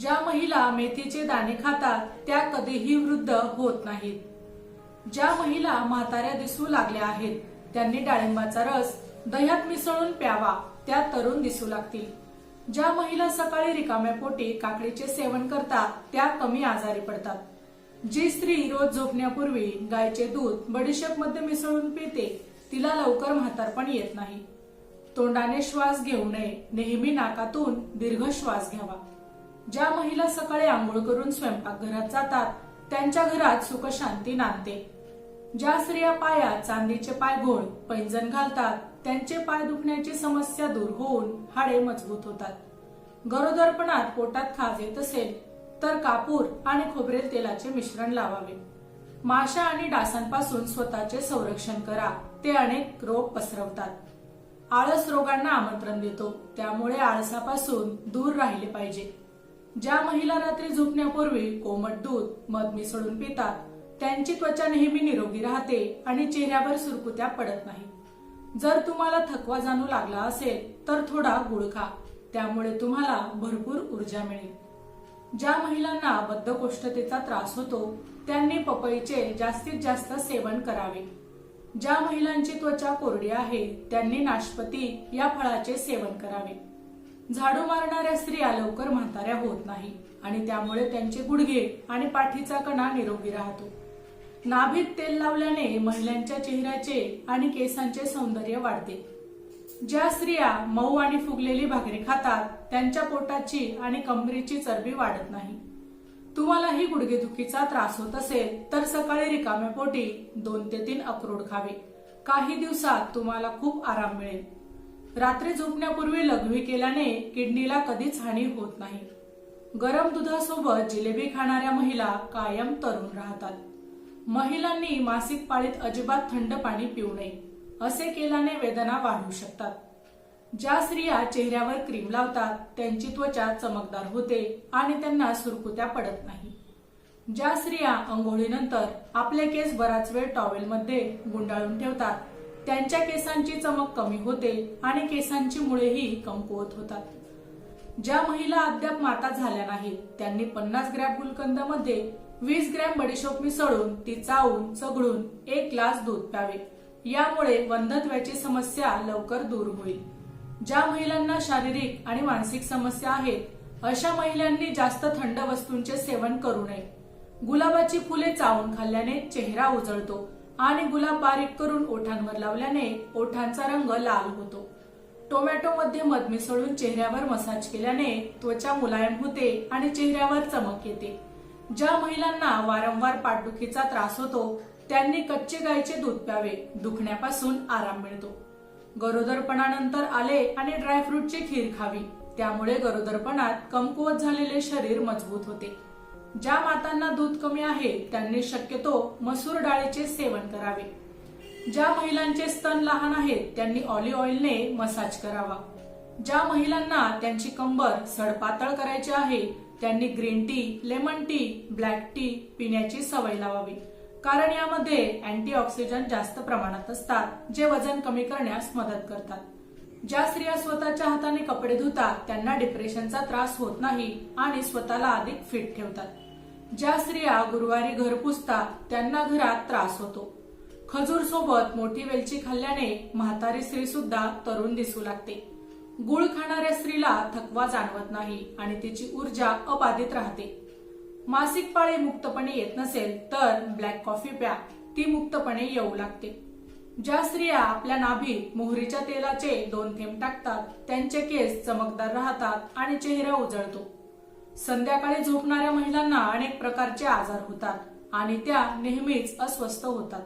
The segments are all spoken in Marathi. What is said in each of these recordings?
ज्या महिला मेथीचे दाणे खातात त्या कधीही वृद्ध होत नाहीत. ज्या महिला म्हाताऱ्या दिसू लागल्या आहेत त्यांनी डाळिंबाचा रस दह्यात मिसळून प्यावा त्या तरुण दिसू लागतील. ज्या महिला सकाळी रिकाम्या पोटी काकडीचे सेवन करतात त्या कमी आजारी पडतात. जी स्त्री रोज झोपण्यापूर्वी गायचे दूध बडीशेपमध्ये मिसळून पिते तिला लवकर म्हातारपण येत नाही. तोंडाने श्वास घेऊ नये नेहमी नाकातून दीर्घ श्वास घ्यावा. ज्या महिला सकाळी आंघोळ करून स्वयंपाकघरात जातात त्यांच्या घरात सुख शांती नांदते. ज्या स्त्रिया पायात चांदीचे पाय घोळ पैंजण घालतात त्यांचे पाय दुखण्याची समस्या दूर होऊन हाडे मजबूत होतात. गरोदरपणात पोटात खाज येत असेल तर कापूर आणि खोबरेल तेलाचे मिश्रण लावावे. माशा आणि डासांपासून स्वतःचे संरक्षण करा ते अनेक रोग पसरवतात. आळस रोगांना आमंत्रण देतो त्यामुळे आळसापासून दूर राहिले पाहिजे. ज्या महिला रात्री झोपण्यापूर्वी कोमट दूध मध मिसळून पितात त्यांची त्वचा नेहमी निरोगी राहते आणि चेहऱ्यावर सुरकुत्या पडत नाही. जर तुम्हाला थकवा जाणू लागला असेल तर थोडा गुळ खा. त्यामुळे तुम्हाला भरपूर ऊर्जा मिळेल. ज्या महिलांना बद्धकोष्ठतेचा त्रास होतो त्यांनी पपईचे जास्तीत जास्त सेवन करावे. ज्या महिलांची त्वचा कोरडी आहे त्यांनी नाशपती या फळाचे सेवन करावे. झाडू मारणाऱ्या स्त्रिया लवकर म्हाताऱ्या होत नाही आणि त्यामुळे त्यांचे गुडघे आणि पाठीचा कणा निरोगी राहतो. नाभीत तेल लावल्याने महिलांच्या चेहऱ्याचे आणि केसांचे सौंदर्य वाढते. ज्या स्त्रिया मऊ आणि फुगलेली भाकरी खातात त्यांच्या पोटाची आणि कमरेची चरबी वाढत नाही. तुम्हालाही गुडघेदुखीचा त्रास होत असेल तर सकाळी रिकाम्या पोटी दोन ते तीन अक्रोड खावे. काही दिवसात तुम्हाला खूप आराम मिळेल. रात्री झोपण्यापूर्वी लघवी केल्याने किडनीला कधीच हानी होत नाही. गरम दुधासोबत जिलेबी खाणाऱ्या महिला कायम तरुण राहतात. महिलांनी मासिक पाळीत अजिबात थंड पाणी पिऊ नये असे केल्याने वेदना वाढू शकतात. ज्या स्त्रिया चेहऱ्यावर क्रीम लावतात त्यांची त्वचा चमकदार होते आणि त्यांना सुरकुत्या पडत नाही. ज्या स्त्रिया अंघोळीनंतर आपले केस बराच वेळ टॉवेलमध्ये गुंडाळून ठेवतात त्यांच्या केसांची चमक कमी होते आणि केसांची मुळेही कमकुवत होतात. ज्या महिला अद्याप माता झाल्या नाहीत त्यांनी पन्नास ग्रॅम गुलकंदमध्ये वीस ग्रॅम बडीशोप मिसळून ती चावून चघळून एक ग्लास दूध प्यावे. यामुळे वंधत्वाची समस्या लवकर दूर होईल. ज्या महिलांना शारीरिक आणि मानसिक समस्या आहेत अशा महिलांनी जास्त थंड वस्तूंचे सेवन करू नये. गुलाबाची फुले चावून खाल्ल्याने चेहरा उजळतो. आणि गुलाब बारीक करून ओठांवर लावल्याने ओठांचा रंग लाल होतो. टोमॅटो मध्ये मध मिसळून चेहऱ्यावर मसाज केल्याने त्वचा मुलायम होते आणि चेहऱ्यावर चमक येते. ज्या महिलांना वारंवार पाठदुखीचा त्रास होतो त्यांनी कच्चे गायचे दूध प्यावे दुखण्यापासून आराम मिळतो. गरोदरपणानंतर आले आणि ड्रायफ्रूटची खीर खावी त्यामुळे गरोदरपणात कमकुवत झालेले शरीर मजबूत होते. ज्या मातांना दूध कमी आहे त्यांनी शक्यतो मसूर डाळीचे सेवन करावे. ज्या महिलांचे स्तन लहान आहेत त्यांनी ऑलिव्ह ऑइलने मसाज करावा. ज्या महिलांना त्यांची कंबर सडपातळ करायची आहे त्यांनी green tea lemon tea black tea पिण्याची सवय लावावी. कारण यामध्ये अँटीऑक्सिडंट जास्त प्रमाणात असतात जे वजन कमी करण्यास मदत करतात. ज्या स्त्रिया स्वतःच्या हाताने कपडे धुतात त्यांना डिप्रेशनचा त्रास होत नाही आणि स्वतःला अधिक फिट ठेवतात. ज्या स्त्रिया गुरुवारी घर पुसतात त्यांना घरात त्रास होतो. खजूर सोबत मोठी वेलची खाल्ल्याने म्हातारी स्त्री सुद्धा तरुण दिसू लागते. गुळ खाणाऱ्या स्त्रीला थकवा जाणवत नाही आणि तिची ऊर्जा अबाधित राहते. मासिक पाळी मुक्तपणे येत नसेल तर ब्लॅक कॉफी प्या ती मुक्तपणे येऊ लागते. ज्या स्त्रिया आपल्या नाभीत मोहरीच्या तेलाचे दोन थेंब टाकतात त्यांचे केस चमकदार राहतात आणि चेहरा उजळतो. संध्याकाळी झोपणाऱ्या महिलांना अनेक प्रकारचे आजार होतात आणि त्या नेहमीच अस्वस्थ होतात.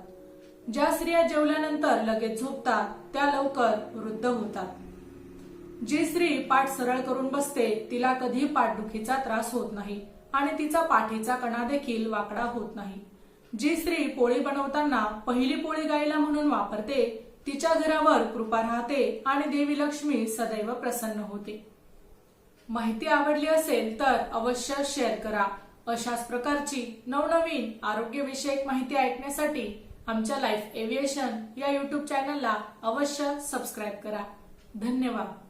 ज्या स्त्रिया जेवल्यानंतर लगेच झोपतात त्या लवकर वृद्ध होतात. जी स्त्री पाठ सरळ करून बसते तिला कधी पाठदुखीचा त्रास होत नाही आणि तिचा पाठीचा कणा देखील वाकडा होत नाही. जी स्त्री पोळी बनवताना पहिली पोळी गायला म्हणून वापरते तिच्या घरावर कृपा राहते आणि देवी लक्ष्मी सदैव प्रसन्न होते. माहिती आवडली असेल तर अवश्य शेअर करा. अशाच प्रकारची नवनवीन आरोग्यविषयक माहिती ऐकण्यासाठी आमच्या लाईफ एव्हिएशन या युट्यूब चॅनलला अवश्य सबस्क्राईब करा. धन्यवाद.